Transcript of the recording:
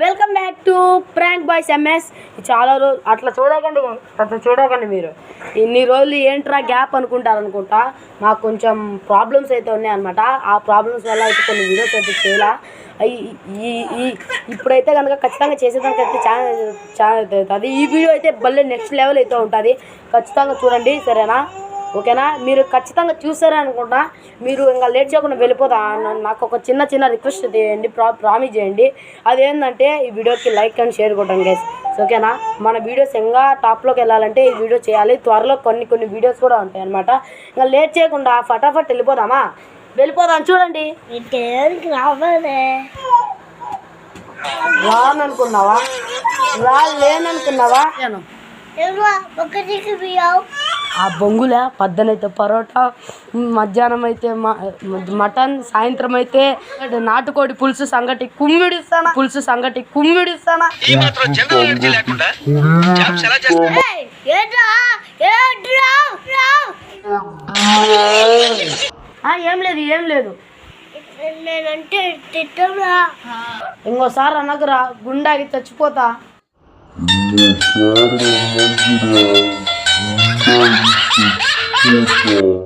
Welcome back to prank boys MS. చాలా రోజు అట్లా చూడకండి అట్లా చూడకండి మీరు. ఇన్ని రోజులు ఏంట్రా గ్యాప్ అనుకుంటారు అనుకుంటా మాకు కొంచెం ప్రాబ్లమ్స్ అయితే ఉన్నాయన్నమాట. ఆ ప్రాబ్లమ్స్ వల్ల అయితే కొన్ని వీడియోస్ అయితే చేయాల? ఈ- ఈ ఇప్పుడైతే కనుక ఖచ్చితంగా చేసేదానికి అయితే ఛానల్ అవుతుంది. ఈ వీడియో అయితే భలే నెక్స్ట్ లెవెల్ అయితే ఉంటుంది. ఖచ్చితంగా చూడండి సరేనా? ఓకేనా? మీరు ఖచ్చితంగా చూస్తారే అనుకుంటా మీరు ఇంకా లేట్ చేయకుండా వెళ్ళిపోతా. నాకు ఒక చిన్న చిన్న రిక్వెస్ట్ చేయండి. ప్రా ప్రామిస్ చేయండి. అదేంటంటే ఈ వీడియోకి లైక్ అండ్ షేర్ కొట్టండి గైస్ ఓకేనా? మన వీడియోస్ ఇంకా టాప్లోకి వెళ్ళాలంటే ఈ వీడియో చేయాలి. త్వరలో కొన్ని కొన్ని వీడియోస్ కూడా ఉంటాయి అనమాట ఇంకా లేట్ చేయకుండా ఫటాఫట్ వెళ్ళిపోదామా? వెళ్ళిపోదాం. చూడండి. రాననుకున్నావా? రా లేననుకున్నావా ఒకటికి బియ్యం ఆ బొంగుల పద్దనైతే పరోటా మధ్యాహ్నం అయితే మటన్ సాయంత్రం అయితే నాటుకోడి పులుసు సంగటి కుమ్మిడిస్తానా? పులుసు సంగటి కుమ్మిడిస్తానా? ఏం లేదు ఏం లేదు. ఇంకోసారి అనకురా గుండాకి చచ్చిపోతా. Bye, YouTube.